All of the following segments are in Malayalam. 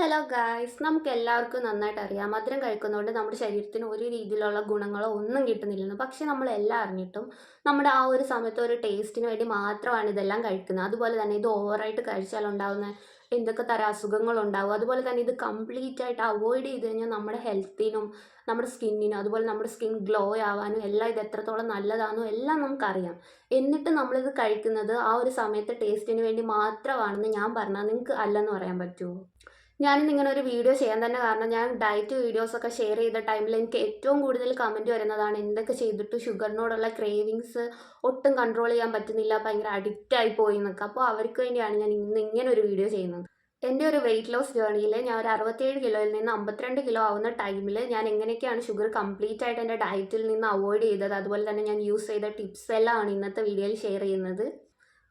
ഹലോ ഗായ്സ് നമുക്ക് എല്ലാവർക്കും നന്നായിട്ട് അറിയാം മധുരം കഴിക്കുന്നതുകൊണ്ട് നമ്മുടെ ശരീരത്തിന് ഒരു രീതിയിലുള്ള ഗുണങ്ങളോ ഒന്നും കിട്ടുന്നില്ലെന്ന്. പക്ഷെ നമ്മൾ എല്ലാം അറിഞ്ഞിട്ടും നമ്മുടെ ആ ഒരു സമയത്ത് ഒരു ടേസ്റ്റിന് വേണ്ടി മാത്രമാണ് ഇതെല്ലാം കഴിക്കുന്നത്. അതുപോലെ തന്നെ ഇത് ഓവറായിട്ട് കഴിച്ചാൽ ഉണ്ടാകുന്ന എന്തൊക്കെ തരം അസുഖങ്ങളുണ്ടാവും. അതുപോലെ തന്നെ ഇത് കംപ്ലീറ്റ് ആയിട്ട് അവോയ്ഡ് ചെയ്ത് കഴിഞ്ഞാൽ നമ്മുടെ ഹെൽത്തിനും നമ്മുടെ സ്കിന്നിനും അതുപോലെ നമ്മുടെ സ്കിൻ ഗ്ലോ ആവാനും എല്ലാം ഇത് എത്രത്തോളം നല്ലതാണെന്നും എല്ലാം നമുക്കറിയാം. എന്നിട്ട് നമ്മളിത് കഴിക്കുന്നത് ആ ഒരു സമയത്ത് ടേസ്റ്റിന് വേണ്ടി മാത്രമാണെന്ന് ഞാൻ പറഞ്ഞാൽ നിങ്ങൾക്ക് അല്ലെന്ന് പറയാൻ പറ്റുമോ? ഞാനിന്ന് ഇങ്ങനെ ഒരു വീഡിയോ ചെയ്യാൻ തന്നെ കാരണം ഞാൻ ഡയറ്റ് വീഡിയോസ് ഒക്കെ ഷെയർ ചെയ്ത ടൈമിൽ എനിക്ക് ഏറ്റവും കൂടുതൽ കമന്റ് വരുന്നതാണ് എന്തൊക്കെ ചെയ്തിട്ട് ഷുഗറിനോടുള്ള ക്രേവിങ്സ് ഒട്ടും കൺട്രോൾ ചെയ്യാൻ പറ്റുന്നില്ല ഭയങ്കര അഡിക്റ്റ് ആയി പോയി എന്നൊക്കെ. അപ്പോൾ അവർക്ക് വേണ്ടിയാണ് ഞാൻ ഇന്ന് ഇങ്ങനെ ഒരു വീഡിയോ ചെയ്യുന്നത്. എന്റെ ഒരു വെയിറ്റ് ലോസ് ജേർണിയിൽ ഞാൻ ഒരു അറുപത്തേഴ് കിലോയിൽ നിന്ന് അമ്പത്തിരണ്ട് കിലോ ആവുന്ന ടൈമിൽ ഞാൻ എങ്ങനെയൊക്കെയാണ് ഷുഗർ കംപ്ലീറ്റ് ആയിട്ട് എന്റെ ഡയറ്റിൽ നിന്ന് അവോയ്ഡ് ചെയ്തത് അതുപോലെ തന്നെ ഞാൻ യൂസ് ചെയ്ത ടിപ്സ് എല്ലാം ആണ് ഇന്നത്തെ വീഡിയോയിൽ ഷെയർ ചെയ്യുന്നത്.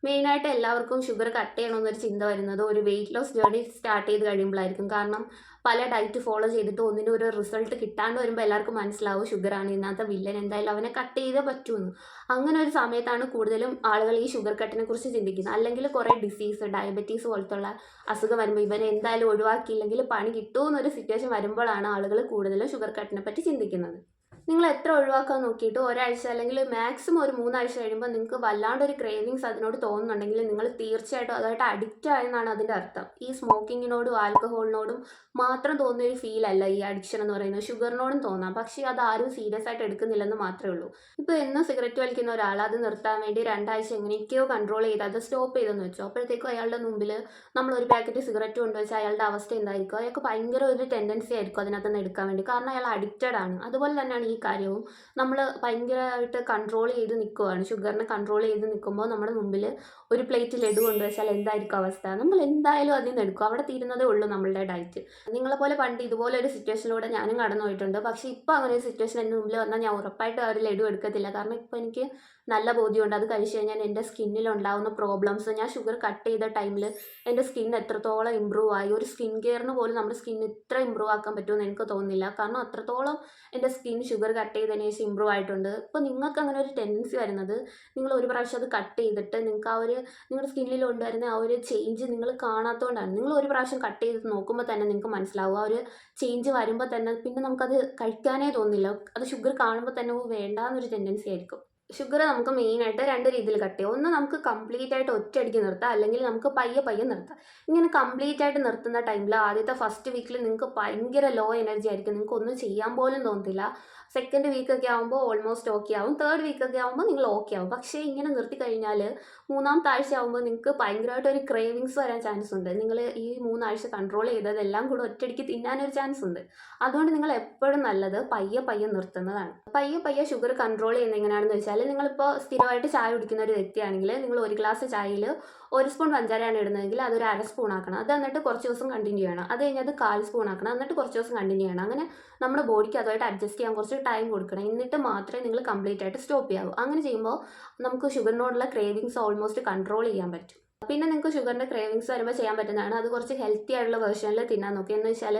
മെയിനായിട്ട് എല്ലാവർക്കും ഷുഗർ കട്ട് ചെയ്യണമെന്നൊരു ചിന്ത വരുന്നത് ഒരു വെയിറ്റ് ലോസ് ജേർണി സ്റ്റാർട്ട് ചെയ്ത് കഴിയുമ്പോഴായിരിക്കും കാരണം പല ഡയറ്റ് ഫോളോ ചെയ്തിട്ട് ഒന്നിനും ഒരു റിസൾട്ട് കിട്ടാണ്ട് വരുമ്പോൾ എല്ലാവർക്കും മനസ്സിലാവും ഷുഗറാണ് ഇന്നത്തെ വില്ലൻ എന്തായാലും അവനെ കട്ട് ചെയ്തേ പറ്റുമെന്ന് അങ്ങനെ ഒരു സമയത്താണ് കൂടുതലും ആളുകൾ ഈ ഷുഗർ കട്ടിനെ കുറിച്ച് ചിന്തിക്കുന്നത്. അല്ലെങ്കിൽ കുറേ ഡിസീസ് ഡയബറ്റീസ് പോലത്തുള്ള അസുഖം വരുമ്പോൾ ഇവനെ എന്തായാലും ഒഴിവാക്കിയില്ലെങ്കിൽ പണി കിട്ടുമെന്നൊരു സിറ്റുവേഷൻ വരുമ്പോഴാണ് ആളുകൾ കൂടുതലും ഷുഗർ കട്ടിനെ പറ്റി ചിന്തിക്കുന്നത്. നിങ്ങൾ എത്ര ഒഴിവാക്കാൻ നോക്കിയിട്ട് ഒരാഴ്ച അല്ലെങ്കിൽ മാക്സിമം ഒരു മൂന്നാഴ്ച കഴിയുമ്പോൾ നിങ്ങൾക്ക് വല്ലാണ്ടൊരു ക്രേവിങ്സ് അതിനോട് തോന്നുന്നുണ്ടെങ്കിൽ നിങ്ങൾ തീർച്ചയായിട്ടും അതായിട്ട് അഡിക്റ്റ് ആയെന്നാണ് അതിന്റെ അർത്ഥം. ഈ സ്മോക്കിങ്ങിനോടും ആൽക്കഹോളിനോടും മാത്രം തോന്നുന്ന ഒരു ഫീൽ അല്ല ഈ അഡിക്ഷൻ എന്ന് പറയുന്നത്. ഷുഗറിനോടും തോന്നാം. പക്ഷേ അത് ആരും സീരിയസ് ആയിട്ട് എടുക്കുന്നില്ലെന്ന് മാത്രമേ ഉള്ളൂ. ഇപ്പോൾ എന്നും സിഗരറ്റ് വലിക്കുന്ന ഒരാൾ അത് നിർത്താൻ വേണ്ടി രണ്ടാഴ്ച എങ്ങനെയൊക്കെയോ കൺട്രോൾ ചെയ്ത് അത് സ്റ്റോപ്പ് ചെയ്തെന്ന് വെച്ചു. അപ്പോഴത്തേക്കും അയാളുടെ മുമ്പിൽ നമ്മൾ ഒരു പാക്കറ്റ് സിഗരറ്റ് കൊണ്ടുവച്ചാൽ അയാളുടെ അവസ്ഥ എന്തായിരിക്കും? അയാൾക്ക് ഭയങ്കര ഒരു ടെൻഡൻസി ആയിരിക്കും അതിനകത്ത് നിന്ന് എടുക്കാൻ വേണ്ടി. കാരണം അയാൾ അഡിക്റ്റഡ് ആണ്. അതുപോലെ തന്നെയാണ് ഈ കാര്യവും നമ്മൾ ഭയങ്കരമായിട്ട് കൺട്രോൾ ചെയ്ത് നിൽക്കുവാണ് ഷുഗറിനെ കൺട്രോൾ ചെയ്ത് നിൽക്കുമ്പോൾ നമ്മുടെ മുമ്പിൽ ഒരു പ്ലേറ്റ് ലഡു കൊണ്ടുവച്ചാൽ എന്തായിരിക്കും അവസ്ഥ? നമ്മൾ എന്തായാലും അതിൽ നിന്ന് എടുക്കും. അവിടെ തീരുന്നതേ ഉള്ളൂ നമ്മളുടെ ഡയറ്റ് നിങ്ങളെ പോലെ പണ്ട് ഇതുപോലെ ഒരു സിറ്റുവേഷനിലൂടെ ഞാനും കടന്നു പോയിട്ടുണ്ട് പക്ഷേ ഇപ്പോൾ അങ്ങനെ ഒരു സിറ്റുവേഷൻ എന്റെ മുമ്പിൽ വന്നാൽ ഞാൻ ഉറപ്പായിട്ട് ആ ഒരു ലഡു എടുക്കത്തില്ല. കാരണം ഇപ്പോൾ എനിക്ക് നല്ല ബോധ്യമുണ്ട്. അത് കഴിച്ചു കഴിഞ്ഞാൽ എന്റെ സ്കിന്നിൽ ഉണ്ടാകുന്ന പ്രോബ്ലംസ് ഞാൻ ഷുഗർ കട്ട് ചെയ്ത ടൈമിൽ എന്റെ സ്കിൻ എത്രത്തോളം ഇമ്പ്രൂവ് ആയി. ഒരു സ്കിൻ കെയറിന് പോലും നമ്മുടെ സ്കിൻ ഇത്ര ഇമ്പ്രൂവ് ആക്കാൻ പറ്റുമെന്ന് എനിക്ക് തോന്നുന്നില്ല. കാരണം അത്രത്തോളം എന്റെ സ്കിൻ ഷുഗർ കട്ട് ചെയ്തതിന് ശേഷം ഇമ്പ്രൂവ് ആയിട്ടുണ്ട്. ഇപ്പോൾ നിങ്ങൾക്ക് അങ്ങനെ ഒരു ടെൻഡൻസി വരുന്നത് നിങ്ങൾ ഒരു പ്രാവശ്യം അത് കട്ട് ചെയ്തിട്ട് നിങ്ങൾക്ക് ആ ഒരു നിങ്ങളുടെ സ്കിന്നിൽ ഉണ്ടായിരുന്ന ആ ഒരു ചേഞ്ച് നിങ്ങൾ കാണാത്തതുകൊണ്ടാണ് നിങ്ങൾ ഒരു പ്രാവശ്യം കട്ട് ചെയ്ത് നോക്കുമ്പോൾ തന്നെ നിങ്ങൾക്ക് മനസ്സിലാവും. ആ ഒരു ചേഞ്ച് വരുമ്പോൾ തന്നെ പിന്നെ നമുക്കത് കഴിക്കാനേ തോന്നില്ല. അത് ഷുഗർ കാണുമ്പോൾ തന്നെ വേണ്ടാന്നൊരു ടെൻഡൻസി ആയിരിക്കും. ഷുഗർ നമുക്ക് മെയിനായിട്ട് രണ്ട് രീതിയിൽ കട്ട് ചെയ്യാം. ഒന്ന് നമുക്ക് കംപ്ലീറ്റ് ആയിട്ട് ഒറ്റയടിക്ക് നിർത്താം. അല്ലെങ്കിൽ നമുക്ക് പയ്യെ പയ്യെ നിർത്താം. ഇങ്ങനെ കംപ്ലീറ്റ് ആയിട്ട് നിർത്തുന്ന ടൈമിൽ ആദ്യത്തെ ഫസ്റ്റ് വീക്കിൽ നിങ്ങൾക്ക് ഭയങ്കര ലോ എനർജി ആയിരിക്കും. നിങ്ങൾക്ക് ഒന്നും ചെയ്യാൻ പോലും തോന്നത്തില്ല. സെക്കൻഡ് വീക്കൊക്കെ ആകുമ്പോൾ ഓൾമോസ്റ്റ് ഓക്കെ ആവും. തേർഡ് വീക്കൊക്കെ ആകുമ്പോൾ നിങ്ങൾ ഓക്കെ ആവും. പക്ഷേ ഇങ്ങനെ നിർത്തി കഴിഞ്ഞാൽ മൂന്നാമത്തെ ആഴ്ച ആകുമ്പോൾ നിങ്ങൾക്ക് ഭയങ്കരമായിട്ട് ഒരു ക്രേവിങ്സ് വരാൻ ചാൻസ് ഉണ്ട്. നിങ്ങൾ ഈ മൂന്നാഴ്ച കൺട്രോൾ ചെയ്തതെല്ലാം കൂടെ ഒറ്റയടിക്ക് തിന്നാനൊരു ചാൻസ് ഉണ്ട്. അതുകൊണ്ട് നിങ്ങൾ എപ്പോഴും നല്ലത് പയ്യെ പയ്യെ നിർത്തുന്നതാണ്. പയ്യെ പയ്യെ ഷുഗർ കൺട്രോൾ ചെയ്യുന്ന എങ്ങനെയാണെന്ന് വെച്ചാൽ നിങ്ങളിപ്പോൾ സ്ഥിരമായിട്ട് ചായ കുടിക്കുന്ന ഒരു വ്യക്തിയാണെങ്കിൽ നിങ്ങൾ ഒരു ഗ്ലാസ് ചായയിൽ ഒരു സ്പൂൺ പഞ്ചാരയാണ് ഇടുന്നതെങ്കിൽ അതൊരു അര സ്പൂൺ ആക്കണം. അത് എന്നിട്ട് കുറച്ച് ദിവസം കണ്ടിന്യൂ ചെയ്യണം. അത് കഴിഞ്ഞാൽ അത് കാൽ സ്പൂൺ ആക്കണം. എന്നിട്ട് കുറച്ച് ദിവസം കണ്ടിന്യൂ ചെയ്യണം. അങ്ങനെ നമ്മുടെ ബോഡിക്ക് അതുമായിട്ട് അഡ്ജസ്റ്റ് ചെയ്യാൻ കുറച്ച് ടൈം കൊടുക്കണം. എന്നിട്ട് മാത്രമേ നിങ്ങൾ കംപ്ലീറ്റ് ആയിട്ട് സ്റ്റോപ്പ് ചെയ്യാവൂ. അങ്ങനെ ചെയ്യുമ്പോൾ നമുക്ക് ഷുഗറിനോടുള്ള ക്രേവിങ്സ് ഓൾമോസ്റ്റ് കൺട്രോൾ ചെയ്യാൻ പറ്റും. പിന്നെ നിങ്ങൾക്ക് ഷുഗറിന്റെ ക്രേവിങ്സ് വരുമ്പോൾ ചെയ്യാൻ പറ്റുന്നതാണ്. അത് കുറച്ച് ഹെൽത്തി ആയിട്ടുള്ള വേർഷനിൽ തിന്നാൻ നോക്കി. എന്ന് വെച്ചാൽ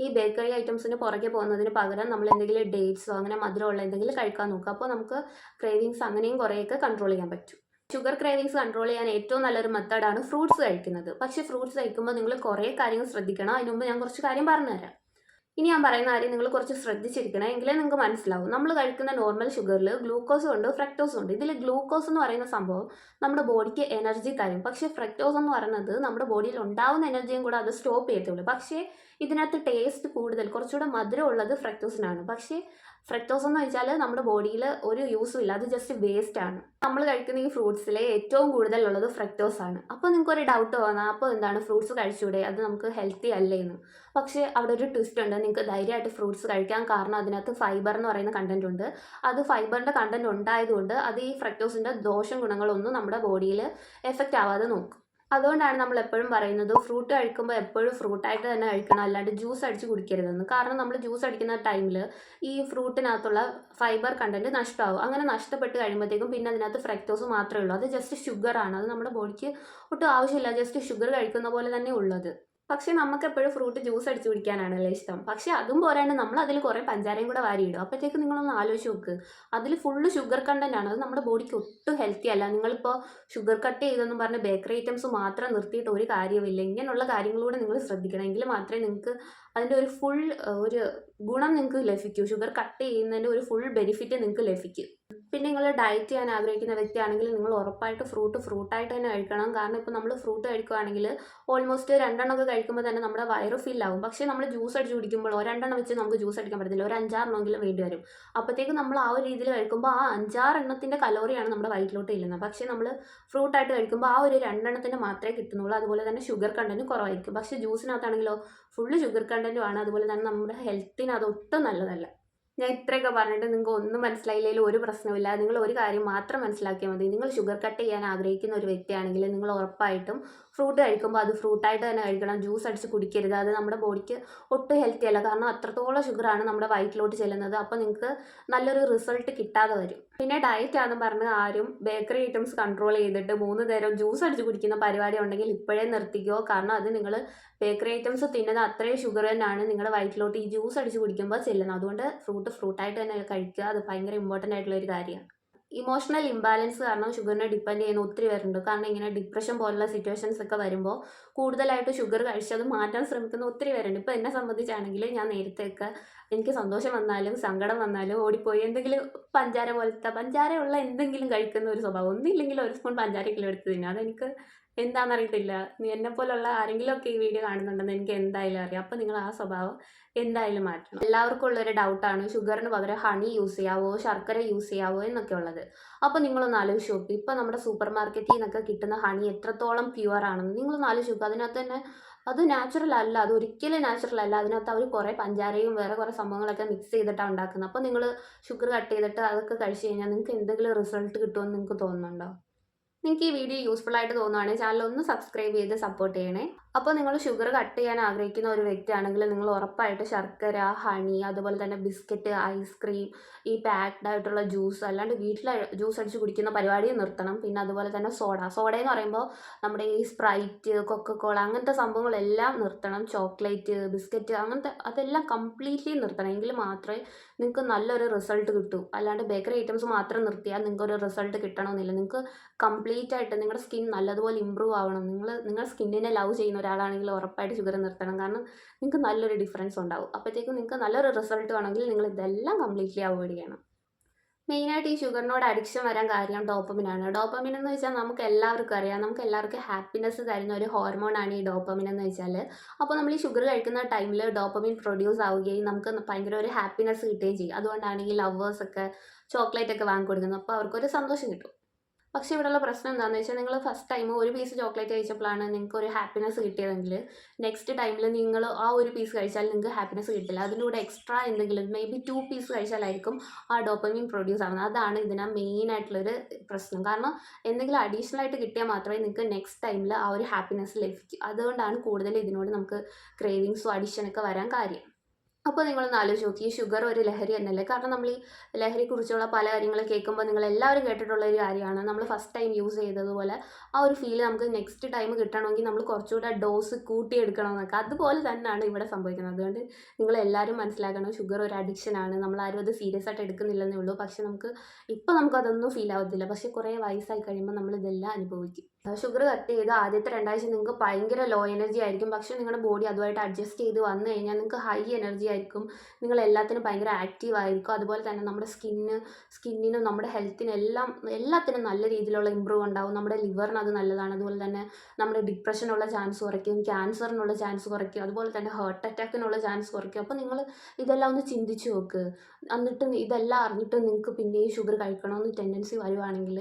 ഈ ബേക്കറി ഐറ്റംസിന് പുറകെ പോകുന്നതിന് പകരം നമ്മൾ എന്തെങ്കിലും ഡേറ്റ്സോ അങ്ങനെ മധുരമുള്ള എന്തെങ്കിലും കഴിക്കാൻ നോക്കുക അപ്പോൾ നമുക്ക് ക്രേവിങ്സ് അങ്ങനെയും കുറേയൊക്കെ കൺട്രോൾ ചെയ്യാൻ പറ്റും. ഷുഗർ ക്രേവിങ്സ് കൺട്രോൾ ചെയ്യാൻ ഏറ്റവും നല്ലൊരു മെത്തേഡാണ് ഫ്രൂട്ട്സ് കഴിക്കുന്നത്. പക്ഷേ ഫ്രൂട്ട്സ് കഴിക്കുമ്പോൾ നിങ്ങൾ കുറേ കാര്യങ്ങൾ ശ്രദ്ധിക്കണം. അതിന് മുമ്പ് ഞാൻ കുറച്ച് കാര്യം പറഞ്ഞുതരാം. ഇനി ഞാൻ പറയുന്ന കാര്യം നിങ്ങൾ കുറച്ച് ശ്രദ്ധിച്ചിരിക്കണം എങ്കിലേ നിങ്ങൾക്ക് മനസ്സിലാവും. നമ്മൾ കഴിക്കുന്ന നോർമൽ ഷുഗറിൽ ഗ്ലൂക്കോസും ഉണ്ട് ഫ്രക്ടോസും ഉണ്ട്. ഇതിൽ ഗ്ലൂക്കോസ് എന്ന് പറയുന്ന സംഭവം നമ്മുടെ ബോഡിക്ക് എനർജി തരും. പക്ഷേ ഫ്രക്ടോസ് എന്ന് പറയുന്നത് നമ്മുടെ ബോഡിയിൽ ഉണ്ടാവുന്ന എനർജിയും കൂടെ അത് സ്റ്റോപ്പ് ചെയ്യത്തുള്ളൂ. പക്ഷേ ഇതിനകത്ത് ടേസ്റ്റ് കൂടുതൽ കുറച്ചുകൂടെ മധുരം ഉള്ളത് ഫ്രക്ടോസിനാണ് പക്ഷേ ഫ്രക്ടോസ് എന്ന് വെച്ചാൽ നമ്മുടെ ബോഡിയിൽ ഒരു യൂസും ഇല്ല. അത് ജസ്റ്റ് വേസ്റ്റ് ആണ്. നമ്മൾ കഴിക്കുന്ന ഈ ഫ്രൂട്ട്സിലെ ഏറ്റവും കൂടുതലുള്ളത് ഫ്രക്ടോസ് ആണ്. അപ്പോൾ നിങ്ങൾക്ക് ഒരു ഡൗട്ട് തോന്നാം അപ്പോൾ എന്താണ്? ഫ്രൂട്ട്സ് കഴിച്ചൂടെ? അത് നമുക്ക് ഹെൽത്തി അല്ലേ എന്ന് പക്ഷേ അവിടെ ഒരു ട്വിസ്റ്റ് ഉണ്ട്. നിങ്ങൾക്ക് ധൈര്യമായിട്ട് ഫ്രൂട്ട്സ് കഴിക്കാൻ കാരണം അതിനകത്ത് ഫൈബർ എന്ന് പറയുന്ന കണ്ടന്റ് ഉണ്ട്. അത് ഫൈബറിന്റെ കണ്ടന്റ് ഉണ്ടായതുകൊണ്ട് അത് ഈ ഫ്രക്ടോസിന്റെ ദോഷം ഗുണങ്ങളൊന്നും നമ്മുടെ ബോഡിയിൽ എഫക്റ്റ് ആവാതെ നോക്കും. അതുകൊണ്ടാണ് നമ്മൾ എപ്പോഴും പറയുന്നത് ഫ്രൂട്ട് കഴിക്കുമ്പോൾ എപ്പോഴും ഫ്രൂട്ടായിട്ട് തന്നെ കഴിക്കണം അല്ലാണ്ട് ജ്യൂസ് അടിച്ച് കുടിക്കരുതെന്ന്. കാരണം നമ്മൾ ജ്യൂസ് അടിക്കുന്ന ടൈമിൽ ഈ ഫ്രൂട്ടിനകത്തുള്ള ഫൈബർ കണ്ടന്റ് നഷ്ടമാവും അങ്ങനെ നഷ്ടപ്പെട്ട് കഴിയുമ്പോഴത്തേക്കും പിന്നെ അതിനകത്ത് ഫ്രക്ടോസ് മാത്രമേ ഉള്ളൂ. അത് ജസ്റ്റ് ഷുഗറാണ് അത് നമ്മുടെ ബോഡിക്ക് ഒട്ടും ആവശ്യമില്ല. ജസ്റ്റ് ഷുഗർ കഴിക്കുന്ന പോലെ തന്നെ ഉള്ളത്. പക്ഷേ നമുക്കെപ്പോഴും ഫ്രൂട്ട് ജ്യൂസ് അടിച്ച് കുടിക്കാനാണല്ലേ ഇഷ്ടം. പക്ഷേ അതും പോരാണ്ട് നമ്മൾ അതിൽ കുറേ പഞ്ചാരയും കൂടെ വാരിയിടും. അപ്പോഴത്തേക്ക് നിങ്ങളൊന്ന് ആലോചിച്ച് നോക്ക്. അതിൽ ഫുള്ള് ഷുഗർ കണ്ടന്റ് ആണ്. അത് നമ്മുടെ ബോഡിക്ക് ഒട്ടും ഹെൽത്തി അല്ല. നിങ്ങളിപ്പോൾ ഷുഗർ കട്ട് ചെയ്തെന്നും പറഞ്ഞ് ബേക്കറി ഐറ്റംസ് മാത്രം നിർത്തിയിട്ട് ഒരു കാര്യമില്ല ഇങ്ങനെയുള്ള കാര്യങ്ങളൂടെ നിങ്ങൾ ശ്രദ്ധിക്കണം. എങ്കിൽ മാത്രമേ നിങ്ങൾക്ക് അതിന്റെ ഒരു ഫുൾ ഒരു ഗുണം നിങ്ങൾക്ക് ലഭിക്കും. ഷുഗർ കട്ട് ചെയ്യുന്നതിന്റെ ഒരു ഫുൾ ബെനിഫിറ്റ് നിങ്ങൾക്ക് ലഭിക്കും. പിന്നെ നിങ്ങൾ ഡയറ്റ് ചെയ്യാൻ ആഗ്രഹിക്കുന്ന വ്യക്തിയാണെങ്കിൽ നിങ്ങൾ ഉറപ്പായിട്ട് ഫ്രൂട്ട് ഫ്രൂട്ടായിട്ട് തന്നെ കഴിക്കണം. കാരണം ഇപ്പോൾ നമ്മൾ ഫ്രൂട്ട് കഴിക്കുകയാണെങ്കിൽ ഓൾമോസ്റ്റ് രണ്ടെണ്ണമൊക്കെ കഴിക്കുമ്പോൾ തന്നെ നമ്മുടെ വയറ് ഫിൽ ആവും. പക്ഷേ നമ്മൾ ജ്യൂസ് അടിച്ച് കുടിക്കുമ്പോൾ രണ്ടെണ്ണം വെച്ച് നമുക്ക് ജ്യൂസ് അടിക്കാൻ പറ്റത്തില്ല. ഒരു അഞ്ചാറെണ്ണമെങ്കിലും വേണ്ടി വരും. അപ്പോഴത്തേക്ക് നമ്മൾ ആ ഒരു രീതിയിൽ കഴിക്കുമ്പോൾ ആ അഞ്ചാറെണ്ണത്തിന്റെ കലോറിയാണ് നമ്മുടെ വയറ്റിലോട്ട് ഇല്ലുന്നത് പക്ഷേ നമ്മൾ ഫ്രൂട്ടായിട്ട് കഴിക്കുമ്പോൾ ആ ഒരു രണ്ടെണ്ണത്തിന്റെ മാത്രമേ കിട്ടുന്നുള്ളൂ. അതുപോലെ തന്നെ ഷുഗർ കണ്ടന്റ് കുറവായിരിക്കും. പക്ഷേ ജ്യൂസിനകത്താണെങ്കിലോ ഫുള്ള് ഷുഗർ കണ്ടന്റും ആണ് അതുപോലെ തന്നെ നമ്മുടെ ഹെൽത്തിന് അത് ഒട്ടും നല്ലതല്ല. ഞാൻ ഇത്രയൊക്കെ പറഞ്ഞിട്ട് നിങ്ങൾക്ക് ഒന്നും മനസ്സിലായില്ലെങ്കിലും ഒരു പ്രശ്നമില്ല നിങ്ങൾ ഒരു കാര്യം മാത്രം മനസ്സിലാക്കിയാൽ മതി. നിങ്ങൾ ഷുഗർ കട്ട് ചെയ്യാൻ ആഗ്രഹിക്കുന്ന ഒരു വ്യക്തിയാണെങ്കിൽ നിങ്ങൾ ഉറപ്പായിട്ടും ഫ്രൂട്ട് കഴിക്കുമ്പോൾ അത് ഫ്രൂട്ടായിട്ട് തന്നെ കഴിക്കണം. ജ്യൂസ് അടിച്ച് കുടിക്കരുത്. അത് നമ്മുടെ ബോഡിക്ക് ഒട്ടും ഹെൽത്തി അല്ല. കാരണം അത്രത്തോളം ഷുഗറാണ് നമ്മുടെ വയറ്റിലോട്ട് ചെല്ലുന്നത്. അപ്പോൾ നിങ്ങൾക്ക് നല്ലൊരു റിസൾട്ട് കിട്ടാതെ വരും. പിന്നെ ഡയറ്റ് ആണെന്ന് പറഞ്ഞ് ആരും ബേക്കറി ഐറ്റംസ് കൺട്രോൾ ചെയ്തിട്ട് മൂന്ന് നേരം ജ്യൂസ് അടിച്ച് കുടിക്കുന്ന പരിപാടി ഉണ്ടെങ്കിൽ ഇപ്പോഴേ നിർത്തിക്കോ. കാരണം അത് നിങ്ങൾ ബേക്കറി ഐറ്റംസ് തിന്നുന്ന അത്രയും ഷുഗർ തന്നെയാണ് നിങ്ങളുടെ വയറ്റിലോട്ട് ഈ ജ്യൂസ് അടിച്ച് കുടിക്കുമ്പോൾ ചെല്ലുന്നത്. അതുകൊണ്ട് ഫ്രൂട്ട് ഫ്രൂട്ടായിട്ട് തന്നെ കഴിക്കുക. അത് ഭയങ്കര ഇമ്പോർട്ടന്റ് ആയിട്ടുള്ള ഒരു കാര്യമാണ്. ഇമോഷണൽ ഇംബാലൻസ് കാരണം ഷുഗറിനെ ഡിപ്പെൻഡ് ചെയ്യുന്ന ഒത്തിരി പേരുണ്ട്. കാരണം ഇങ്ങനെ ഡിപ്രഷൻ പോലുള്ള സിറ്റുവേഷൻസ് ഒക്കെ വരുമ്പോൾ കൂടുതലായിട്ട് ഷുഗർ കഴിച്ചത് മാറ്റാൻ ശ്രമിക്കുന്ന ഒത്തിരി പേരുണ്ട്. ഇപ്പോൾ എന്നെ സംബന്ധിച്ചാണെങ്കിൽ ഞാൻ നേരത്തെയൊക്കെ എനിക്ക് സന്തോഷം വന്നാലും സങ്കടം വന്നാലും ഓടിപ്പോയി എന്തെങ്കിലും പഞ്ചാര പോലത്തെ പഞ്ചാരയുള്ള എന്തെങ്കിലും കഴിക്കുന്ന ഒരു സ്വഭാവം. ഒന്നില്ലെങ്കിൽ ഒരു സ്പൂൺ പഞ്ചാരയെങ്കിലും എടുത്ത് തന്നെ. അതെനിക്ക് എന്താണെന്നറിയത്തില്ല നീ എന്നെപ്പോലുള്ള ആരെങ്കിലും ഒക്കെ ഈ വീഡിയോ കാണുന്നുണ്ടെന്ന് എനിക്ക് എന്തായാലും അറിയാം. അപ്പോൾ നിങ്ങൾ ആ സ്വഭാവം എന്തായാലും മാറ്റണം. എല്ലാവർക്കും ഉള്ളൊരു ഡൗട്ടാണ് ഷുഗറിന് പകരം ഹണി യൂസ് ചെയ്യാവോ ശർക്കര യൂസ് ചെയ്യാവോ എന്നൊക്കെ ഉള്ളത്. അപ്പോൾ നിങ്ങളൊന്ന് ആലോചിച്ച് നോക്കി ഇപ്പോൾ നമ്മുടെ സൂപ്പർ മാർക്കറ്റിൽ നിന്നൊക്കെ കിട്ടുന്ന ഹണി എത്രത്തോളം പ്യുവർ ആണെന്ന് നിങ്ങളൊന്ന് ആലോചിച്ച് നോക്കുക അതിനകത്ത് തന്നെ അത് നാച്ചുറൽ അല്ല. അത് ഒരിക്കലും നാച്ചുറൽ അല്ല. അതിനകത്ത് അവർ കുറേ പഞ്ചാരയും വേറെ കുറേ സംഭവങ്ങളൊക്കെ മിക്സ് ചെയ്തിട്ടാണ് ഉണ്ടാക്കുന്നത്. അപ്പോൾ നിങ്ങൾ ഷുഗർ കട്ട് ചെയ്തിട്ട് അതൊക്കെ കഴിച്ച് കഴിഞ്ഞാൽ നിങ്ങൾക്ക് എന്തെങ്കിലും റിസൾട്ട് കിട്ടുമെന്ന് നിങ്ങൾക്ക് തോന്നുന്നുണ്ടോ? നിങ്ങൾക്ക് ഈ വീഡിയോ യൂസ്ഫുൾ ആയിട്ട് തോന്നുവാണെങ്കിൽ ചാനൽ ഒന്ന് സബ്സ്ക്രൈബ് ചെയ്ത് സപ്പോർട്ട് ചെയ്യണേ. അപ്പോൾ നിങ്ങൾ ഷുഗർ കട്ട് ചെയ്യാൻ ആഗ്രഹിക്കുന്ന ഒരു വ്യക്തിയാണെങ്കിൽ നിങ്ങൾ ഉറപ്പായിട്ട് ശർക്കര ഹണി അതുപോലെ തന്നെ ബിസ്ക്കറ്റ് ഐസ്ക്രീം ഈ പാക്ഡ് ആയിട്ടുള്ള ജ്യൂസ് അല്ലാണ്ട് വീട്ടിൽ ജ്യൂസ് അടിച്ച് കുടിക്കുന്ന പരിപാടി നിർത്തണം. പിന്നെ അതുപോലെ തന്നെ സോഡ സോഡ എന്ന് പറയുമ്പോൾ നമ്മുടെ ഈ സ്പ്രൈറ്റ് കൊക്കക്കോള അങ്ങനത്തെ സംഭവങ്ങളെല്ലാം നിർത്തണം. ചോക്ലേറ്റ് ബിസ്ക്കറ്റ് അങ്ങനത്തെ അതെല്ലാം കംപ്ലീറ്റ്ലി നിർത്തണം. എങ്കിൽ മാത്രമേ നിങ്ങൾക്ക് നല്ലൊരു റിസൾട്ട് കിട്ടൂ. അല്ലാണ്ട് ബേക്കറി ഐറ്റംസ് മാത്രം നിർത്തിയാൽ നിങ്ങൾക്ക് ഒരു റിസൾട്ട് കിട്ടണമെന്നില്ല. നിങ്ങൾക്ക് കംപ്ലീറ്റ് ആയിട്ട് നിങ്ങളുടെ സ്കിൻ നല്ലതുപോലെ ഇമ്പ്രൂവ് ആവണം. നിങ്ങൾ നിങ്ങളുടെ സ്കിന്നിനെ ലവ് ചെയ്യുന്ന ഒരാളാണെങ്കിൽ ഉറപ്പായിട്ട് ഷുഗർ നിർത്തണം. കാരണം നിങ്ങൾക്ക് നല്ലൊരു ഡിഫറൻസ് ഉണ്ടാവും. അപ്പോഴത്തേക്കും നിങ്ങൾക്ക് നല്ലൊരു റിസൾട്ട് വേണമെങ്കിൽ നിങ്ങൾ ഇതെല്ലാം കംപ്ലീറ്റ്ലി അവോയ്ഡ് ചെയ്യണം. മെയിനായിട്ട് ഈ ഷുഗറിനോട് അഡിക്ഷൻ വരാൻ കാര്യം ഡോപ്പമിനാണ് ഡോപ്പമിൻ എന്ന് വെച്ചാൽ നമുക്ക് എല്ലാവർക്കും അറിയാം. നമുക്ക് എല്ലാവർക്കും ഹാപ്പിനെസ് തരുന്ന ഒരു ഹോർമോൺ ആണ് ഈ ഡോപ്പമിൻ എന്ന് വെച്ചാൽ അപ്പോൾ നമ്മൾ ഈ ഷുഗർ കഴിക്കുന്ന ടൈമിൽ ഡോപ്പമിൻ പ്രൊഡ്യൂസ് ആവുകയും നമുക്ക് ഭയങ്കര ഒരു ഹാപ്പിനെസ് കിട്ടുകയും ചെയ്യും. അതുകൊണ്ടാണ് ഈ ലവേഴ്സൊക്കെ ചോക്ലേറ്റ് ഒക്കെ വാങ്ങിക്കൊടുക്കുന്നത്. അപ്പോൾ അവർക്കൊരു സന്തോഷം കിട്ടും. പക്ഷേ ഇവിടെയുള്ള പ്രശ്നം എന്താണെന്ന് വെച്ചാൽ നിങ്ങൾ ഫസ്റ്റ് ടൈം ഒരു പീസ് ചോക്ലേറ്റ് കഴിച്ചപ്പോഴാണ് നിങ്ങൾക്ക് ഒരു ഹാപ്പിനെസ് കിട്ടിയതെങ്കിൽ നെക്സ്റ്റ് ടൈമിൽ നിങ്ങൾ ആ ഒരു പീസ് കഴിച്ചാൽ നിങ്ങൾക്ക് ഹാപ്പിനെസ് കിട്ടില്ല. അതിന്റെ കൂടെ എക്സ്ട്രാ എന്തെങ്കിലും മേ ബി ടു പീസ് കഴിച്ചാലായിരിക്കും ആ ഡോപ്പമിൻ പ്രൊഡ്യൂസ് ആവുന്നത്. അതാണ് ഇതിന് മെയിൻ ആയിട്ടുള്ളൊരു പ്രശ്നം. കാരണം എന്തെങ്കിലും അഡീഷണൽ ആയിട്ട് കിട്ടിയാൽ മാത്രമേ നിങ്ങൾക്ക് നെക്സ്റ്റ് ടൈമിൽ ആ ഒരു ഹാപ്പിനെസ് ലഭിക്കൂ. അതുകൊണ്ടാണ് കൂടുതൽ ഇതിനോട് നമുക്ക് ക്രേവിങ്സും അഡിഷനൊക്കെ വരാൻ കാര്യം. അപ്പോൾ നിങ്ങളൊന്ന് ആലോചിച്ച് നോക്കി. ഷുഗർ ഒരു ലഹരി എന്നല്ലേ? കാരണം നമ്മൾ ഈ ലഹരിയെക്കുറിച്ചുള്ള പല കാര്യങ്ങൾ കേൾക്കുമ്പോൾ നിങ്ങൾ എല്ലാവരും കേട്ടിട്ടുള്ള ഒരു കാര്യമാണ്. നമ്മൾ ഫസ്റ്റ് ടൈം യൂസ് ചെയ്തതുപോലെ ആ ഒരു ഫീൽ നമുക്ക് നെക്സ്റ്റ് ടൈം കിട്ടണമെങ്കിൽ നമ്മൾ കുറച്ചുകൂടെ ഡോസ് കൂട്ടിയെടുക്കണം എന്നൊക്കെ അതുപോലെ തന്നെയാണ് ഇവിടെ സംഭവിക്കുന്നത്. അതുകൊണ്ട് നിങ്ങൾ എല്ലാവരും മനസ്സിലാക്കണം ഷുഗർ ഒരു അഡിക്ഷനാണ് ആരും അത് സീരിയസ് ആയിട്ട് എടുക്കുന്നില്ലെന്നേ ഉള്ളൂ. പക്ഷെ നമുക്ക് ഇപ്പോൾ നമുക്കതൊന്നും ഫീൽ ആവത്തില്ല. പക്ഷെ കുറേ വയസ്സായി കഴിയുമ്പോൾ നമ്മൾ ഇതെല്ലാം അനുഭവിക്കും. ഷുഗർ കട്ട് ചെയ്ത് ആദ്യത്തെ രണ്ടാഴ്ച നിങ്ങൾക്ക് ഭയങ്കര ലോ എനർജി ആയിരിക്കും. പക്ഷേ നിങ്ങളുടെ ബോഡി അതുമായിട്ട് അഡ്ജസ്റ്റ് ചെയ്ത് വന്നു കഴിഞ്ഞാൽ നിങ്ങൾക്ക് ഹൈ എനർജി ആയിരിക്കും. നിങ്ങൾ എല്ലാത്തിനും ഭയങ്കര ആക്റ്റീവ് ആയിരിക്കും. അതുപോലെ തന്നെ നമ്മുടെ സ്കിന്ന് സ്കിന്നിനും നമ്മുടെ ഹെൽത്തിനും എല്ലാം എല്ലാത്തിനും നല്ല രീതിയിലുള്ള ഇമ്പ്രൂവ് ഉണ്ടാവും. നമ്മുടെ ലിവറിന് അത് നല്ലതാണ്. അതുപോലെ തന്നെ നമ്മുടെ ഡിപ്രഷനുള്ള ചാൻസ് കുറയ്ക്കും. ക്യാൻസറിനുള്ള ചാൻസ് കുറയ്ക്കും. അതുപോലെ തന്നെ ഹാർട്ട് അറ്റാക്കിനുള്ള ചാൻസ് കുറയ്ക്കും. അപ്പോൾ നിങ്ങൾ ഇതെല്ലാം ഒന്ന് ചിന്തിച്ച് നോക്ക്. എന്നിട്ട് ഇതെല്ലാം അറിഞ്ഞിട്ട് നിങ്ങൾക്ക് പിന്നെയും ഷുഗർ കഴിക്കണമെന്ന് ടെൻഡൻസി വരുവാണെങ്കിൽ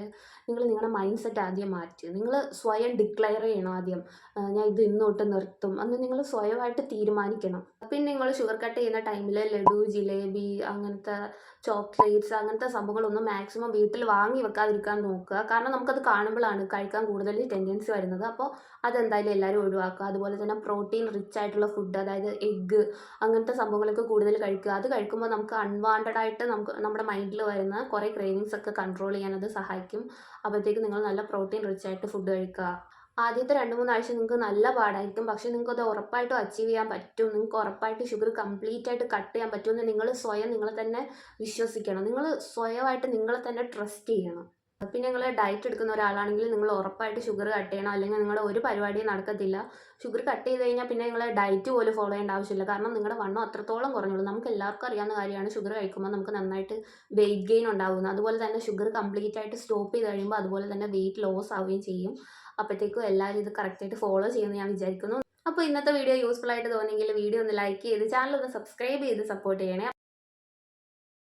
നിങ്ങൾ നിങ്ങളുടെ മൈൻഡ് സെറ്റ് ആദ്യം മാറ്റി. നിങ്ങൾ സ്വയം ഡിക്ലെയർ ചെയ്യണം ആദ്യം. ഞാൻ ഇത് ഇന്നോട്ട് നിർത്തും. അന്ന് നിങ്ങൾ സ്വയമായിട്ട് തീരുമാനിക്കണം. പിന്നെ നിങ്ങൾ ഷുഗർ കട്ട് ചെയ്യുന്ന ടൈമിൽ ലഡു ജിലേബി അങ്ങനത്തെ ചോക്ലേറ്റ്സ് അങ്ങനത്തെ സംഭവങ്ങളൊന്നും മാക്സിമം വീട്ടിൽ വാങ്ങി വെക്കാതിരിക്കാൻ നോക്കുക. കാരണം നമുക്കത് കാണുമ്പോഴാണ് കഴിക്കാൻ കൂടുതൽ ടെൻഡൻസി വരുന്നത്. അപ്പോൾ അതെന്തായാലും എല്ലാവരും ഒഴിവാക്കുക. അതുപോലെ തന്നെ പ്രോട്ടീൻ റിച്ച് ആയിട്ടുള്ള ഫുഡ് അതായത് എഗ്ഗ് അങ്ങനത്തെ സംഭവങ്ങളൊക്കെ കൂടുതൽ കഴിക്കുക. അത് കഴിക്കുമ്പോൾ നമുക്ക് അൺവാണ്ടഡ് ആയിട്ട് നമുക്ക് നമ്മുടെ മൈൻഡിൽ വരുന്ന കുറേ ക്രേവിങ്സ് ഒക്കെ കൺട്രോൾ ചെയ്യാൻ അത് സഹായിക്കും. അപ്പോഴത്തേക്ക് നിങ്ങൾ നല്ല പ്രോട്ടീൻ റിച്ച് ആയിട്ട് ഫുഡ് കഴിക്കുക. ആദ്യത്തെ രണ്ട് മൂന്നാഴ്ച നിങ്ങൾക്ക് നല്ല പാടായിരിക്കും. പക്ഷെ നിങ്ങൾക്ക് അത് ഉറപ്പായിട്ടും അച്ചീവ് ചെയ്യാൻ പറ്റും. നിങ്ങൾക്ക് ഉറപ്പായിട്ട് ഷുഗർ കംപ്ലീറ്റ് ആയിട്ട് കട്ട് ചെയ്യാൻ പറ്റുമെന്ന് നിങ്ങൾ സ്വയം നിങ്ങളെ തന്നെ വിശ്വസിക്കണം. നിങ്ങൾ സ്വയമായിട്ട് നിങ്ങളെ തന്നെ ട്രസ്റ്റ് ചെയ്യണം. പിന്നെ നിങ്ങൾ ഡയറ്റ് എടുക്കുന്ന ഒരാളാണെങ്കിൽ നിങ്ങൾ ഉറപ്പായിട്ട് ഷുഗർ കട്ട് ചെയ്യണം. അല്ലെങ്കിൽ നിങ്ങളുടെ ഒരു പരിപാടിയും നടക്കത്തില്ല. ഷുഗർ കട്ട് ചെയ്ത് കഴിഞ്ഞാൽ പിന്നെ നിങ്ങൾ ഡയറ്റ് പോലും ഫോളോ ചെയ്യേണ്ട ആവശ്യമില്ല. കാരണം നിങ്ങളുടെ വണ്ണം അത്രത്തോളം കുറഞ്ഞുള്ളൂ. നമുക്ക് എല്ലാവർക്കും അറിയാവുന്ന കാര്യമാണ് ഷുഗർ കഴിക്കുമ്പോൾ നമുക്ക് നന്നായിട്ട് വെയിറ്റ് ഗെയിൻ ഉണ്ടാകുന്നത് അതുപോലെ തന്നെ ഷുഗർ കംപ്ലീറ്റ് ആയിട്ട് സ്റ്റോപ്പ് ചെയ്ത് കഴിയുമ്പോൾ അതുപോലെ തന്നെ വെയിറ്റ് ലോസ് ആവുകയും ചെയ്യും. അപ്പോഴത്തേക്കും എല്ലാവരും ഇത് കറക്റ്റായിട്ട് ഫോളോ ചെയ്യുമെന്ന് ഞാൻ വിചാരിക്കുന്നു. അപ്പോൾ ഇന്നത്തെ വീഡിയോ യൂസ്ഫുൾ ആയിട്ട് തോന്നിയെങ്കിൽ വീഡിയോ ഒന്ന് ലൈക്ക് ചെയ്ത് ചാനൽ ഒന്ന് സബ്സ്ക്രൈബ് ചെയ്ത് സപ്പോർട്ട് ചെയ്യണേ.